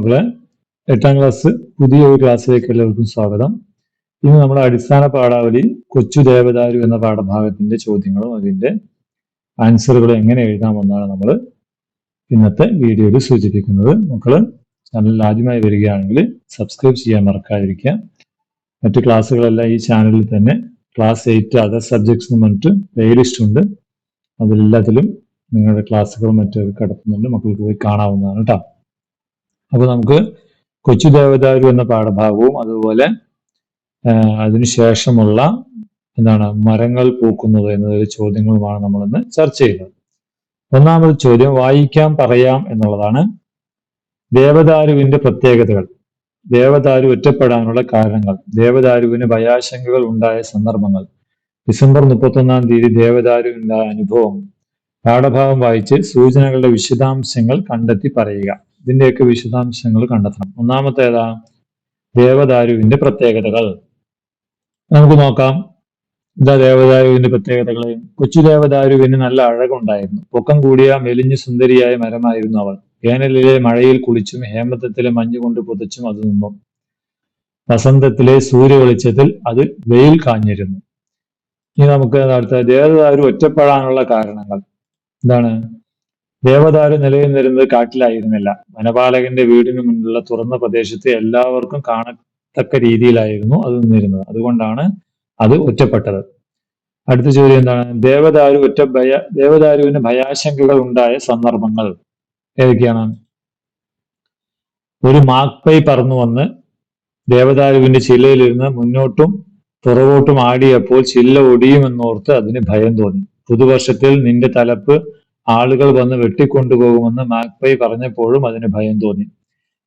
മക്കളെ എട്ടാം ക്ലാസ് പുതിയ ഒരു ക്ലാസ്സിലേക്ക് എല്ലാവർക്കും സ്വാഗതം. ഇന്ന് നമ്മുടെ അടിസ്ഥാന പാഠാവലി കൊച്ചു ദേവദാരു എന്ന പാഠഭാഗത്തിന്റെ ചോദ്യങ്ങളും അതിന്റെ ആൻസറുകളും എങ്ങനെ എഴുതാമെന്നാണ് നമ്മൾ ഇന്നത്തെ വീഡിയോയിൽ സൂചിപ്പിക്കുന്നത്. മക്കൾ ചാനലിൽ ആദ്യമായി വരികയാണെങ്കിൽ സബ്സ്ക്രൈബ് ചെയ്യാൻ മറക്കാതിരിക്കുക. മറ്റു ക്ലാസ്സുകളെല്ലാം ഈ ചാനലിൽ തന്നെ ക്ലാസ് എയ്റ്റ് അതർ സബ്ജക്ട്സ് എന്ന് പറഞ്ഞിട്ട് പ്ലേലിസ്റ്റ് ഉണ്ട്. അതിലെല്ലാത്തിലും നിങ്ങളുടെ ക്ലാസ്സുകളും മറ്റൊക്കെ കിടക്കുന്നുണ്ട് മക്കൾക്ക് പോയി കാണാവുന്നതാണ് കേട്ടോ അപ്പൊ നമുക്ക് കൊച്ചു ദേവദാരു എന്ന പാഠഭാഗവും അതുപോലെ അതിനുശേഷമുള്ള എന്താണ് മരങ്ങൾ പൂക്കുന്നത് എന്നൊരു ചോദ്യങ്ങളുമാണ് നമ്മളിന്ന് ചർച്ച ചെയ്യുന്നത്. ഒന്നാമത് ചോദ്യം വായിക്കാം പറയാം എന്നുള്ളതാണ്. ദേവദാരുവിന്റെ പ്രത്യേകതകൾ. ദേവദാരു ഒറ്റപ്പെടാനുള്ള കാരണങ്ങൾ. ദേവദാരുവിന് ഭയാശങ്കകൾ ഉണ്ടായ സന്ദർഭങ്ങൾ. ഡിസംബർ മുപ്പത്തൊന്നാം തീയതി ദേവദാരുവിനുണ്ടായ അനുഭവം. പാഠഭാഗം വായിച്ച് സൂചനകളുടെ വിശദാംശങ്ങൾ കണ്ടെത്തി പറയുക. ഇതിന്റെയൊക്കെ വിശദാംശങ്ങൾ കണ്ടെത്തണം. ഒന്നാമത്തേതാ ദേവദാരുവിന്റെ പ്രത്യേകതകൾ. നമുക്ക് നോക്കാം. ഇതാ ദേവദാരുവിന്റെ പ്രത്യേകതകൾ കൊച്ചു ദേവദാരുവിന് നല്ല അഴകുണ്ടായിരുന്നു. പൊക്കം കൂടിയ മെലിഞ്ഞു സുന്ദരിയായ മരമായിരുന്നു അവൾ. വേനലിലെ മഴയിൽ കുളിച്ചും ഹേമന്തത്തിലെ മഞ്ഞുകൊണ്ട് പുതച്ചും അത് നിന്നും. വസന്തത്തിലെ സൂര്യവെളിച്ചത്തിൽ അത് വെയിൽ കാഞ്ഞിരുന്നു. ഇനി നമുക്ക് അടുത്ത ദേവദാരു ഒറ്റപ്പെടാനുള്ള കാരണങ്ങൾ. എന്താണ്? ദേവദാരു നിലനിന്നിരുന്നത് കാട്ടിലായിരുന്നില്ല. വനപാലകന്റെ വീടിന് മുന്നിലുള്ള തുറന്ന പ്രദേശത്ത് എല്ലാവർക്കും കാണത്തക്ക രീതിയിലായിരുന്നു അത് നിന്നിരുന്നത്. അതുകൊണ്ടാണ് അത് ഒറ്റപ്പെട്ടത്. അടുത്ത ചോദ്യം എന്താണ്? ദേവദാരു ഒറ്റ ഭയ ദേവദാരുവിന് ഭയാശങ്കകൾ ഉണ്ടായ സന്ദർഭങ്ങൾ ഏതൊക്കെയാണ്? ഒരു മാക്പൈ പറന്നു വന്ന് ദേവദാരുവിന്റെ ചില്ലയിലിരുന്ന് മുന്നോട്ടും പുറകോട്ടും ആടിയപ്പോൾ ചില്ല ഒടിയുമെന്നോർത്ത് അതിന് ഭയം തോന്നി. പുതുവർഷത്തിൽ നിന്റെ തലപ്പ് ആളുകൾ വന്ന് വെട്ടിക്കൊണ്ടുപോകുമെന്ന് മാക്പൈ പറഞ്ഞപ്പോഴും അതിന് ഭയം തോന്നി.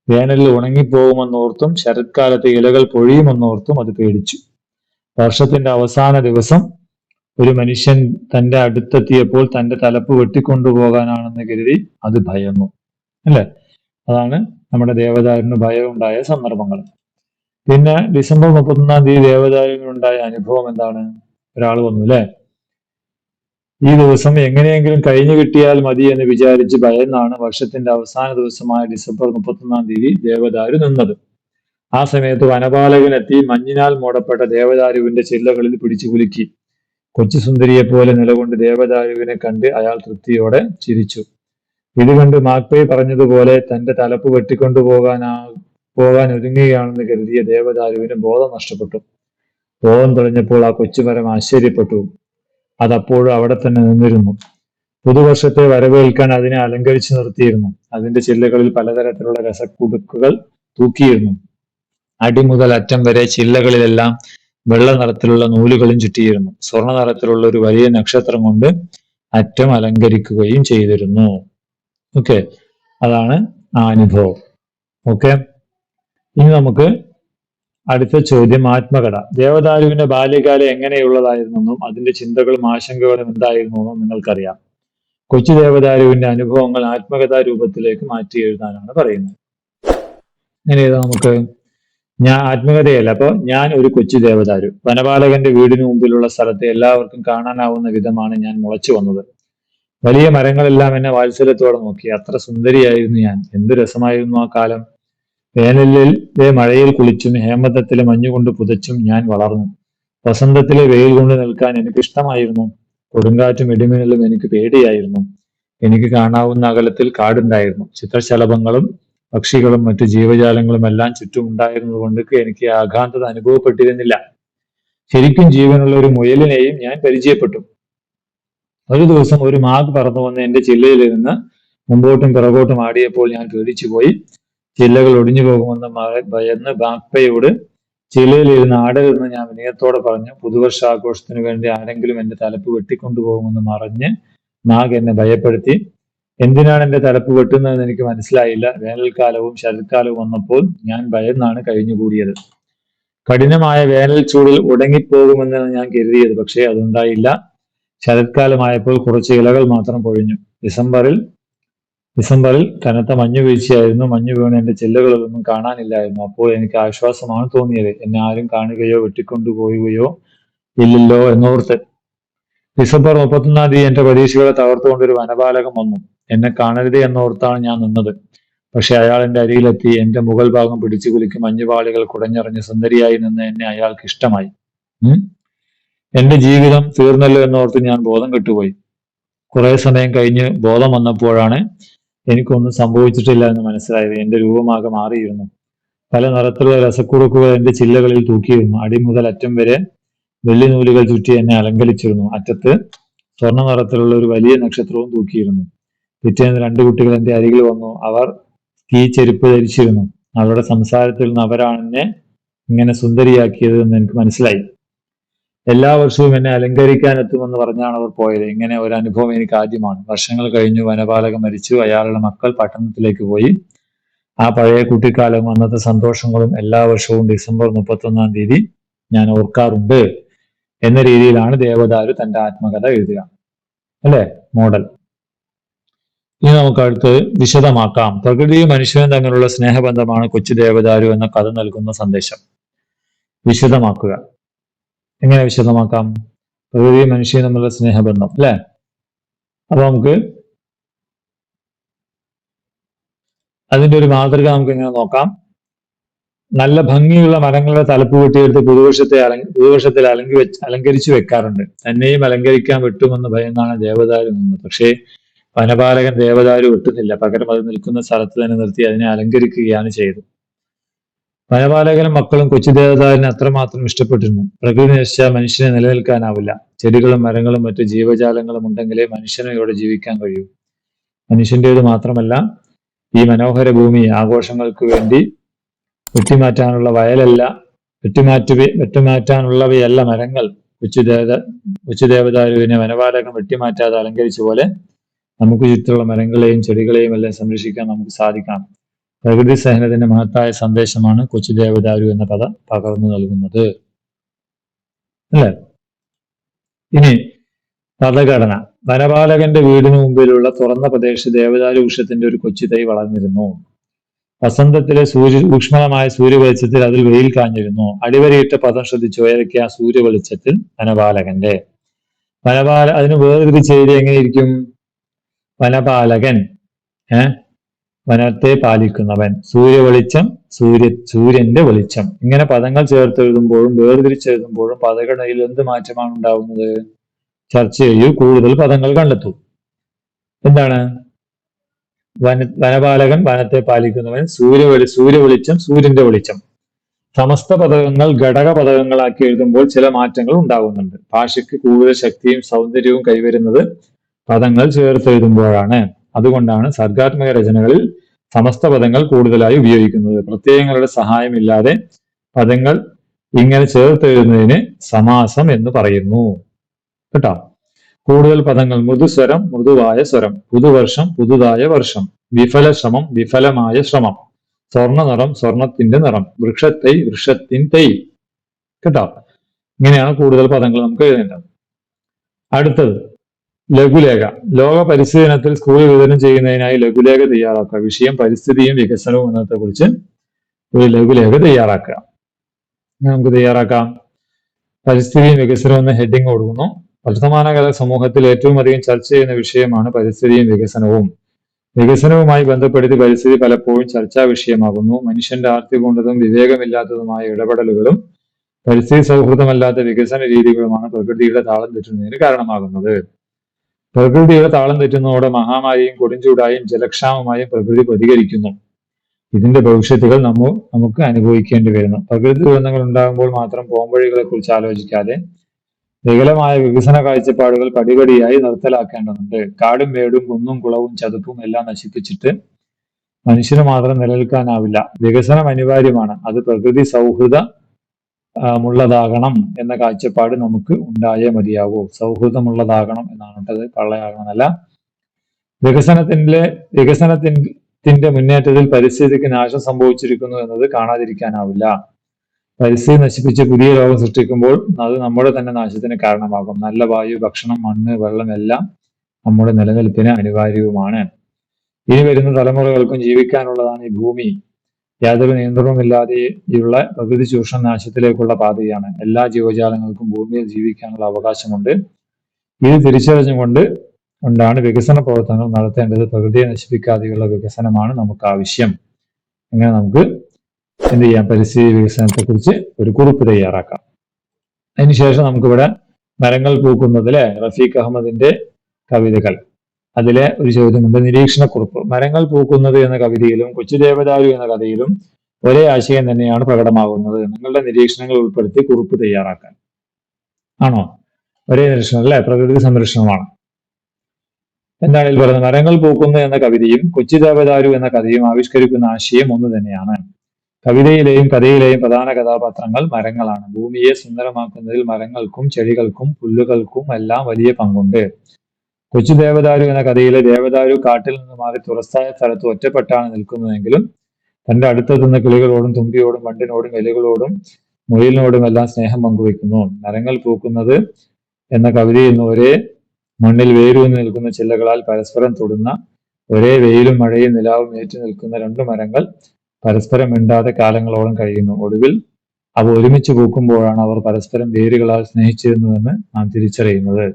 വേനലിൽ ഉണങ്ങിപ്പോകുമെന്നോർത്തും ശരത്കാലത്ത് ഇലകൾ പൊഴിയുമെന്നോർത്തും അത് പേടിച്ചു. വർഷത്തിന്റെ അവസാന ദിവസം ഒരു മനുഷ്യൻ തന്റെ അടുത്തെത്തിയപ്പോൾ തന്റെ തലപ്പ് വെട്ടിക്കൊണ്ടുപോകാനാണെന്ന് കരുതി അത് ഭയന്നു. അല്ലേ? അതാണ് നമ്മുടെ ദേവദാരുന് ഭയമുണ്ടായ സന്ദർഭങ്ങൾ. പിന്നെ ഡിസംബർ മുപ്പത്തൊന്നാം തീയതി ദേവദാരുവിനുണ്ടായ അനുഭവം എന്താണ്? ഒരാൾ വന്നു അല്ലെ? ഈ ദിവസം എങ്ങനെയെങ്കിലും കഴിഞ്ഞു കിട്ടിയാൽ മതി എന്ന് വിചാരിച്ച് ഭയന്നാണ് വർഷത്തിന്റെ അവസാന ദിവസമായ ഡിസംബർ മുപ്പത്തൊന്നാം തീയതി ദേവദാരു നിന്നത്. ആ സമയത്ത് വനപാലകനെത്തി മഞ്ഞിനാൽ മൂടപ്പെട്ട ദേവദാരുവിന്റെ ചില്ലകളിൽ പിടിച്ചു കുലുക്കി. കൊച്ചു സുന്ദരിയെ പോലെ നിലകൊണ്ട് ദേവദാരുവിനെ കണ്ട് അയാൾ തൃപ്തിയോടെ ചിരിച്ചു. ഇത് കണ്ട് മാക്പേ പറഞ്ഞതുപോലെ തന്റെ തലപ്പ് വെട്ടിക്കൊണ്ടു പോകാനാ പോകാൻ ഒരുങ്ങുകയാണെന്ന് കരുതിയ ദേവദാരുവിന് ബോധം നഷ്ടപ്പെട്ടു. ബോധം തെളിഞ്ഞപ്പോൾ ആ കൊച്ചുമരം ആശ്ചര്യപ്പെട്ടു. അതപ്പോഴും അവിടെ തന്നെ നിന്നിരുന്നു. പുതുവർഷത്തെ വരവേൽക്കാൻ അതിനെ അലങ്കരിച്ചു നിർത്തിയിരുന്നു. അതിന്റെ ചില്ലകളിൽ പലതരത്തിലുള്ള രസക്കുടുക്കുകൾ തൂക്കിയിരുന്നു. അടി മുതൽ അറ്റം വരെ ചില്ലകളിലെല്ലാം വെള്ള നിറത്തിലുള്ള നൂലുകളും ചുറ്റിയിരുന്നു. സ്വർണ നിറത്തിലുള്ള ഒരു വലിയ നക്ഷത്രം കൊണ്ട് അറ്റം അലങ്കരിക്കുകയും ചെയ്തിരുന്നു. ഓക്കെ അതാണ് ആ അനുഭവം. ഓക്കെ ഇനി നമുക്ക് അടുത്ത ചോദ്യം ആത്മകഥ. ദേവദാരുവിന്റെ ബാല്യകാലം എങ്ങനെയുള്ളതായിരുന്നെന്നും അതിന്റെ ചിന്തകളും ആശങ്കകളും എന്തായിരുന്നുവെന്നും നിങ്ങൾക്കറിയാം. കൊച്ചു ദേവദാരുവിന്റെ അനുഭവങ്ങൾ ആത്മകഥാ രൂപത്തിലേക്ക് മാറ്റി എഴുതാനാണ് പറയുന്നത്. അങ്ങനെ നമുക്ക് ഞാൻ ആത്മകഥയല്ല. അപ്പൊ ഞാൻ ഒരു കൊച്ചു ദേവദാരു. വനപാലകന്റെ വീടിന് മുമ്പിലുള്ള സ്ഥലത്തെ എല്ലാവർക്കും കാണാനാവുന്ന വിധമാണ് ഞാൻ മുളച്ചു വന്നത്. വലിയ മരങ്ങളെല്ലാം എന്നെ വാത്സല്യത്തോടെ നോക്കി. അത്ര സുന്ദരിയായിരുന്നു ഞാൻ. എന്ത് രസമായിരുന്നു ആ കാലം. വേനലിലെ മഴയിൽ കുളിച്ചും ഹേമന്തത്തിലെ മഞ്ഞുകൊണ്ട് പുതച്ചും ഞാൻ വളർന്നു. വസന്തത്തിലെ വെയിൽ കൊണ്ട് നിൽക്കാൻ എനിക്ക് ഇഷ്ടമായിരുന്നു. കൊടുങ്കാറ്റും ഇടിമിന്നലും എനിക്ക് പേടിയായിരുന്നു. എനിക്ക് കാണാവുന്ന അകലത്തിൽ കാടുണ്ടായിരുന്നു. ചിത്രശലഭങ്ങളും പക്ഷികളും മറ്റു ജീവജാലങ്ങളും എല്ലാം ചുറ്റും ഉണ്ടായിരുന്നതുകൊണ്ട് എനിക്ക് ആഘാന്തത അനുഭവപ്പെട്ടിരുന്നില്ല. ശരിക്കും ജീവനുള്ള ഒരു മുയലിനെയും ഞാൻ പരിചയപ്പെട്ടു. ഒരു ദിവസം ഒരു മാഗ് പറന്നു വന്ന് എന്റെ ചില്ലയിലിരുന്ന് മുമ്പോട്ടും പിറകോട്ടും ആടിയപ്പോൾ ഞാൻ പേടിച്ചുപോയി. ചില്ലകൾ ഒടിഞ്ഞു പോകുമെന്ന് മറ- ഭയന്ന് ബാപ്പയോട് ചില്ലയിലിരുന്ന് ആടരുതെന്ന് ഞാൻ വിനയത്തോടെ പറഞ്ഞു. പുതുവർഷാഘോഷത്തിന് വേണ്ടി ആരെങ്കിലും എന്റെ തലപ്പ് വെട്ടിക്കൊണ്ടുപോകുമെന്ന് മറഞ്ഞ് നാഗ് എന്നെ ഭയപ്പെടുത്തി. എന്തിനാണ് എന്റെ തലപ്പ് വെട്ടുന്നതെന്ന് എനിക്ക് മനസ്സിലായില്ല. വേനൽക്കാലവും ശരത്കാലവും വന്നപ്പോൾ ഞാൻ ഭയന്നാണ് കഴിഞ്ഞുകൂടിയത്. കഠിനമായ വേനൽ ചൂടിൽ ഉടങ്ങിപ്പോകുമെന്ന് ഞാൻ കരുതിയത് പക്ഷേ അതുണ്ടായില്ല. ശരത്കാലമായപ്പോൾ കുറച്ച് ഇലകൾ മാത്രം പൊഴിഞ്ഞു. ഡിസംബറിൽ ഡിസംബറിൽ കനത്ത മഞ്ഞു വീഴ്ചയായിരുന്നു. മഞ്ഞു വീണ് എന്റെ ചില്ലകളൊന്നും കാണാനില്ലായിരുന്നു. അപ്പോൾ എനിക്ക് ആശ്വാസമാണ് തോന്നിയത്. എന്നെ ആരും കാണുകയോ വെട്ടിക്കൊണ്ടുപോവുകയോ ഇല്ലല്ലോ എന്നോർത്ത്. ഡിസംബർ മുപ്പത്തൊന്നാം തീയതി എന്റെ പരീക്ഷകളെ തകർത്തുകൊണ്ട് ഒരു വനപാലകം വന്നു. എന്നെ കാണരുത് എന്നോർത്താണ് ഞാൻ നിന്നത്. പക്ഷെ അയാൾ എന്റെ അരിയിലെത്തി എന്റെ മുകൾ ഭാഗം പിടിച്ചു കുലുക്കി മഞ്ഞുപാളികൾ കുടഞ്ഞറിഞ്ഞ് സുന്ദരിയായി നിന്ന് എന്നെ അയാൾക്ക് ഇഷ്ടമായി. എന്റെ ജീവിതം തീർന്നല്ലോ എന്നോർത്ത് ഞാൻ ബോധം കെട്ടുപോയി. കുറെ സമയം കഴിഞ്ഞ് ബോധം വന്നപ്പോഴാണ് എനിക്കൊന്നും സംഭവിച്ചിട്ടില്ല എന്ന് മനസ്സിലായത് എന്റെ രൂപമാകെ മാറിയിരുന്നു. പല നിറത്തിലുള്ള രസക്കുറുക്കുകൾ എന്റെ ചില്ലകളിൽ തൂക്കിയിരുന്നു. അടി മുതൽ അറ്റം വരെ വെള്ളി നൂലുകൾ ചുറ്റി എന്നെ അലങ്കരിച്ചിരുന്നു. അറ്റത്ത് സ്വർണ നിറത്തിലുള്ള ഒരു വലിയ നക്ഷത്രവും തൂക്കിയിരുന്നു. പിറ്റേന്ന് രണ്ട് കുട്ടികൾ എന്റെ അരികിൽ വന്നു. അവർ തീ ചെരുപ്പ് ധരിച്ചിരുന്നു. അവരുടെ സംസാരത്തിൽ നിന്ന് അവരാണ് എന്നെ ഇങ്ങനെ സുന്ദരിയാക്കിയത് എന്ന് എനിക്ക് മനസ്സിലായി. എല്ലാ വർഷവും എന്നെ അലങ്കരിക്കാൻ എത്തുമെന്ന് പറഞ്ഞാണ് അവർ പോയത്. ഇങ്ങനെ ഒരു അനുഭവം എനിക്ക് ആദ്യമാണ്. വർഷങ്ങൾ കഴിഞ്ഞു വനപാലകൻ മരിച്ചു അയാളുടെ മക്കൾ പട്ടണത്തിലേക്ക് പോയി. ആ പഴയ കുട്ടിക്കാലവും അന്നത്തെ സന്തോഷങ്ങളും എല്ലാ വർഷവും ഡിസംബർ മുപ്പത്തൊന്നാം തീയതി ഞാൻ ഓർക്കാറുണ്ട് എന്ന രീതിയിലാണ് ദേവദാരു തന്റെ ആത്മകഥ എഴുതുക. അല്ലെ? മോഡൽ. ഇനി നമുക്ക് അടുത്ത് വിശദമാക്കാം. പ്രകൃതിയും മനുഷ്യനും തമ്മിലുള്ള സ്നേഹബന്ധമാണ് കൊച്ചു ദേവദാരു എന്ന കഥ നൽകുന്ന സന്ദേശം. വിശദമാക്കുക. എങ്ങനെ വിശദമാക്കാം? പ്രകൃതിയും മനുഷ്യനും തമ്മിലുള്ള സ്നേഹബന്ധം അല്ലെ? അപ്പൊ നമുക്ക് അതിന്റെ ഒരു മാതൃക നമുക്ക് ഇങ്ങനെ നോക്കാം? നല്ല ഭംഗിയുള്ള മരങ്ങളുടെ തലപ്പ് വെട്ടിയെടുത്ത് പുതുവർഷത്തെ അലങ്ക പുതുവർഷത്തിൽ അലങ്കി വെച്ച് അലങ്കരിച്ചു വെക്കാറുണ്ട്. തന്നെയും അലങ്കരിക്കാൻ വെട്ടുമെന്ന് ഭയന്നാണ് ദേവദാരു നിന്നത്. പക്ഷേ വനപാലകൻ ദേവദാരു വെട്ടുന്നില്ല. പകരം അത് നിൽക്കുന്ന സ്ഥലത്ത് തന്നെ നിർത്തി അതിനെ അലങ്കരിക്കുകയാണ് ചെയ്തത്. വനപാലകനും മക്കളും കൊച്ചു ദേവതാവിനെ അത്രമാത്രം ഇഷ്ടപ്പെട്ടിരുന്നു. പ്രകൃതി നശിച്ചാൽ മനുഷ്യനെ നിലനിൽക്കാനാവില്ല. ചെടികളും മരങ്ങളും മറ്റു ജീവജാലങ്ങളും ഉണ്ടെങ്കിലേ മനുഷ്യനും ഇവിടെ ജീവിക്കാൻ കഴിയൂ. മനുഷ്യന്റേത് മാത്രമല്ല ഈ മനോഹര ഭൂമി ആഘോഷങ്ങൾക്ക് വേണ്ടി വെട്ടിമാറ്റാനുള്ള വയലല്ല വെട്ടിമാറ്റ വെട്ടിമാറ്റാനുള്ളവയല്ല മരങ്ങൾ. കൊച്ചുദേവത കൊച്ചുദേവദാരുവിനെ വനപാലകൻ വെട്ടിമാറ്റാതെ അലങ്കരിച്ച പോലെ നമുക്ക് ചുറ്റുള്ള മരങ്ങളെയും ചെടികളെയും എല്ലാം സംരക്ഷിക്കാൻ നമുക്ക് സാധിക്കണം. പ്രകൃതി സഹനത്തിന്റെ മഹത്തായ സന്ദേശമാണ് കൊച്ചു ദേവദാരു എന്ന കഥ പകർന്നു നൽകുന്നത്. അല്ലേ? ഇനി പദഘടന വനപാലകന്റെ വീടിന് മുമ്പിലുള്ള തുറന്ന പ്രദേശത്ത് ദേവദാരു വൃക്ഷത്തിന്റെ ഒരു കൊച്ചു തൈ വളർന്നിരുന്നു. വസന്തത്തിലെ സൂര്യ സൂക്ഷ്മമായ സൂര്യവെളിച്ചത്തിൽ അതിൽ വെയിൽ കാഞ്ഞിരുന്നു. അടിവരയിട്ട പദം ശ്രദ്ധിച്ചു ഉയരക്കിയ ആ സൂര്യവെളിച്ചത്തിൽ വനപാലകന്റെ. വനപാല അതിന് വേറൊരു ചെയ്ത് എങ്ങനെയിരിക്കും വനപാലകൻ ഏ? വനത്തെ പാലിക്കുന്നവൻ. സൂര്യവെളിച്ചം സൂര്യ സൂര്യന്റെ വെളിച്ചം. ഇങ്ങനെ പദങ്ങൾ ചേർത്തെഴുതുമ്പോഴും വേർതിരിച്ചെഴുതുമ്പോഴും പദഘടനയിൽ എന്ത് മാറ്റമാണ് ഉണ്ടാകുന്നത് ചർച്ച ചെയ്യൂ കൂടുതൽ പദങ്ങൾ കണ്ടെത്തു. എന്താണ്? വന വനപാലകൻ വനത്തെ പാലിക്കുന്നവൻ സൂര്യവെളി സൂര്യവെളിച്ചം സൂര്യന്റെ വെളിച്ചം. സമസ്ത പദകങ്ങൾ ഘടക പദകങ്ങളാക്കി എഴുതുമ്പോൾ ചില മാറ്റങ്ങൾ ഉണ്ടാകുന്നുണ്ട്. ഭാഷയ്ക്ക് കൂടുതൽ ശക്തിയും സൗന്ദര്യവും കൈവരുന്നത് പദങ്ങൾ ചേർത്തെഴുതുമ്പോഴാണ്. അതുകൊണ്ടാണ് സർഗാത്മക രചനകളിൽ സമസ്ത പദങ്ങൾ കൂടുതലായി ഉപയോഗിക്കുന്നത്. പ്രത്യയങ്ങളുടെ സഹായമില്ലാതെ പദങ്ങൾ ഇങ്ങനെ ചേർത്തെഴുതുന്നതിന് സമാസം എന്ന് പറയുന്നു. കേട്ടോ? കൂടുതൽ പദങ്ങൾ. മൃദുസ്വരം മൃദുവായ സ്വരം. പുതുവർഷം പുതുതായ വർഷം. വിഫല ശ്രമം വിഫലമായ ശ്രമം. സ്വർണ നിറം സ്വർണത്തിന്റെ നിറം. വൃക്ഷത്തൈ വൃക്ഷത്തിൻ തൈ. കേട്ടോ? ഇങ്ങനെയാണ് കൂടുതൽ പദങ്ങൾ നമുക്ക് എഴുതേണ്ടത്. അടുത്തത്. ലഘുലേഖ. ലോക പരിസ്ഥിതി ദിനത്തിൽ സ്കൂളിൽ വിതരണം ചെയ്യുന്നതിനായി ലഘുലേഖ തയ്യാറാക്കുക. വിഷയം പരിസ്ഥിതിയും വികസനവും എന്നതിനെക്കുറിച്ച് കുറിച്ച് ഒരു ലഘുലേഖ തയ്യാറാക്കുക. നമുക്ക് തയ്യാറാക്കാം. പരിസ്ഥിതിയും വികസനവും എന്ന ഹെഡിങ് കൊടുക്കുന്നു. വർത്തമാനകാല സമൂഹത്തിൽ ഏറ്റവും അധികം ചർച്ച ചെയ്യുന്ന വിഷയമാണ് പരിസ്ഥിതിയും വികസനവും. വികസനവുമായി ബന്ധപ്പെടുത്തി പരിസ്ഥിതി പലപ്പോഴും ചർച്ചാ വിഷയമാകുന്നു. മനുഷ്യന്റെ ആർത്തിപൂർണതും വിവേകമില്ലാത്തതുമായ ഇടപെടലുകളും പരിസ്ഥിതി സൗഹൃദമല്ലാത്ത വികസന രീതികളുമാണ് പ്രകൃതിയുടെ താളം തെറ്റുന്നതിന് കാരണമാകുന്നത്. പ്രകൃതിയുടെ താളം തെറ്റുന്നതോടെ മഹാമാരിയും കൊടുംചൂടായും ജലക്ഷാമമായും പ്രകൃതി പ്രതികരിക്കുന്നു. ഇതിന്റെ ഭവിഷ്യത്തുകൾ നമ്മൾ നമുക്ക് അനുഭവിക്കേണ്ടി വരുന്നു. പ്രകൃതി ദുരന്തങ്ങൾ ഉണ്ടാകുമ്പോൾ മാത്രം പോംവഴികളെ കുറിച്ച് ആലോചിക്കാതെ വികലമായ വികസന കാഴ്ചപ്പാടുകൾ പടിപടിയായി നിർത്തലാക്കേണ്ടതുണ്ട്. കാടും മേടും കുന്നും കുളവും ചതുപ്പും എല്ലാം നശിപ്പിച്ചിട്ട് മനുഷ്യന് മാത്രം നിലനിൽക്കാനാവില്ല. വികസനം അനിവാര്യമാണ്. അത് പ്രകൃതി സൗഹൃദ ആ, മുള്ളതാകണം എന്ന കാഴ്ചപ്പാട് നമുക്ക് ഉണ്ടായേ മതിയാവൂ. സൗഹൃദമുള്ളതാകണം എന്നാണ് കേട്ടത്. കള്ളയാകണമെന്നല്ല വികസനത്തിന്റെ വികസനത്തിന്റെ മുന്നേറ്റത്തിൽ പരിസ്ഥിതിക്ക് നാശം സംഭവിച്ചിരിക്കുന്നു എന്നത് കാണാതിരിക്കാനാവില്ല. പരിസ്ഥിതി നശിപ്പിച്ച് പുതിയ ലോകം സൃഷ്ടിക്കുമ്പോൾ അത് നമ്മുടെ തന്നെ നാശത്തിന് കാരണമാകും. നല്ല വായു ഭക്ഷണം മണ്ണ് വെള്ളം എല്ലാം നമ്മുടെ നിലനിൽപ്പിന് അനിവാര്യവുമാണ്. ഇനി വരുന്ന തലമുറകൾക്കും ജീവിക്കാനുള്ളതാണ് ഈ ഭൂമി. യാതൊരു നിയന്ത്രണവുമില്ലാതെയുള്ള പ്രകൃതി ചൂഷണ നാശത്തിലേക്കുള്ള പാതയാണ്. എല്ലാ ജീവജാലങ്ങൾക്കും ഭൂമിയിൽ ജീവിക്കാനുള്ള അവകാശമുണ്ട്. ഇത് തിരിച്ചറിഞ്ഞുകൊണ്ട് കൊണ്ടാണ് വികസന പ്രവർത്തനങ്ങൾ നടത്തേണ്ടത്. പ്രകൃതിയെ നശിപ്പിക്കാതെയുള്ള വികസനമാണ് നമുക്ക് ആവശ്യം. അങ്ങനെ നമുക്ക് എന്ത് ചെയ്യാം? പരിസ്ഥിതി വികസനത്തെ കുറിച്ച് ഒരു കുറിപ്പ് തയ്യാറാക്കാം. അതിനുശേഷം നമുക്കിവിടെ മരങ്ങൾ പൂക്കുന്നതിലെ റഫീഖ് അഹമ്മദിന്റെ കവിതകൾ. അതിലെ ഒരു ചോദ്യമുണ്ട്. നിരീക്ഷണക്കുറിപ്പ്. മരങ്ങൾ പൂക്കുന്നത് എന്ന കവിതയിലും കൊച്ചു ദേവദാരു എന്ന കഥയിലും ഒരേ ആശയം തന്നെയാണ് പ്രകടമാകുന്നത്. നിങ്ങളുടെ നിരീക്ഷണങ്ങൾ ഉൾപ്പെടുത്തി കുറിപ്പ് തയ്യാറാക്കാൻ. ആണോ? ഒരേ നിരീക്ഷണം അല്ലെ? പ്രകൃതി സംരക്ഷണമാണ്. എന്താണ് ഇതിൽ പറയുന്നത് മരങ്ങൾ പൂക്കുന്നു എന്ന കവിതയും കൊച്ചു ദേവദാരു എന്ന കഥയും ആവിഷ്കരിക്കുന്ന ആശയം ഒന്ന് തന്നെയാണ്. കവിതയിലെയും കഥയിലെയും പ്രധാന കഥാപാത്രങ്ങൾ മരങ്ങളാണ്. ഭൂമിയെ സുന്ദരമാക്കുന്നതിൽ മരങ്ങൾക്കും ചെടികൾക്കും പുല്ലുകൾക്കും എല്ലാം വലിയ പങ്കുണ്ട്. കൊച്ചു ദേവദാരു എന്ന കഥയിലെ ദേവദാരു കാട്ടിൽ നിന്ന് മാറി തുറസ്സായ സ്ഥലത്ത് ഒറ്റപ്പെട്ടാണ് നിൽക്കുന്നതെങ്കിലും തന്റെ അടുത്തെത്തുന്ന കിളികളോടും തുമ്പിയോടും വണ്ടിനോടും എലികളോടും മുയലിനോടും എല്ലാം സ്നേഹം പങ്കുവെക്കുന്നു നരങ്ങൾ പൂക്കുന്നത് എന്ന കവിതയിൽ നിന്ന് ഒരേ മണ്ണിൽ വേരൂന്നി നിൽക്കുന്ന ചില്ലകളാൽ പരസ്പരം തൊടുന്ന ഒരേ വെയിലും മഴയും നിലാവും ഏറ്റു നിൽക്കുന്ന രണ്ടു മരങ്ങൾ പരസ്പരം മിണ്ടാതെ കാലങ്ങളോളം കഴിയുന്നു. ഒടുവിൽ അവ ഒരുമിച്ച് പൂക്കുമ്പോഴാണ് അവർ പരസ്പരം വേരുകളാൽ സ്നേഹിച്ചിരുന്നുവെന്ന് നാം തിരിച്ചറിയുന്നത്.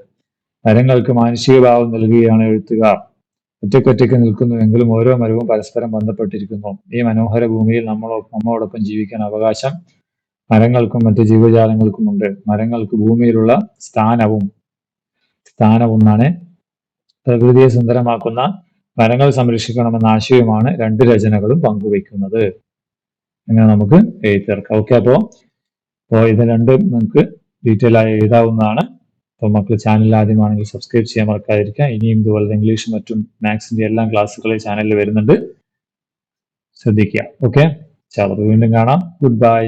മരങ്ങൾക്ക് മാനുഷിക ഭാവം നൽകുകയാണ് എഴുത്തുകാർ. ഒറ്റക്കൊറ്റയ്ക്ക് നിൽക്കുന്നുവെങ്കിലും ഓരോ മരവും പരസ്പരം ബന്ധപ്പെട്ടിരിക്കുന്നു. ഈ മനോഹര ഭൂമിയിൽ നമ്മൾ നമ്മോടൊപ്പം ജീവിക്കാൻ അവകാശം മരങ്ങൾക്കും മറ്റ് ജീവജാലങ്ങൾക്കുമുണ്ട് മരങ്ങൾക്ക് ഭൂമിയിലുള്ള സ്ഥാനവും എന്നാണ് പ്രകൃതിയെ സുന്ദരമാക്കുന്ന മരങ്ങൾ സംരക്ഷിക്കണമെന്ന ആശയവുമാണ് രണ്ട് രചനകളും പങ്കുവയ്ക്കുന്നത്. അങ്ങനെ നമുക്ക് എഴുതി തീർക്കാം ഓക്കെ അപ്പോ അപ്പോൾ ഇത് രണ്ടും നമുക്ക് ഡീറ്റെയിൽ ആയി എഴുതാവുന്നതാണ്. അപ്പോൾ മക്കൾ ചാനൽ ആദ്യമാണെങ്കിൽ സബ്സ്ക്രൈബ് ചെയ്യാൻ മറക്കാതിരിക്കുക. ഇനിയും ഇതുപോലെ ഇംഗ്ലീഷ് മറ്റും മാത്സിന്റെ എല്ലാ ക്ലാസ്സുകൾ ചാനലിൽ വരുന്നുണ്ട്. ശ്രദ്ധിക്കുക. ഓക്കെ ചാലപ്പോൾ വീണ്ടും കാണാം. Good bye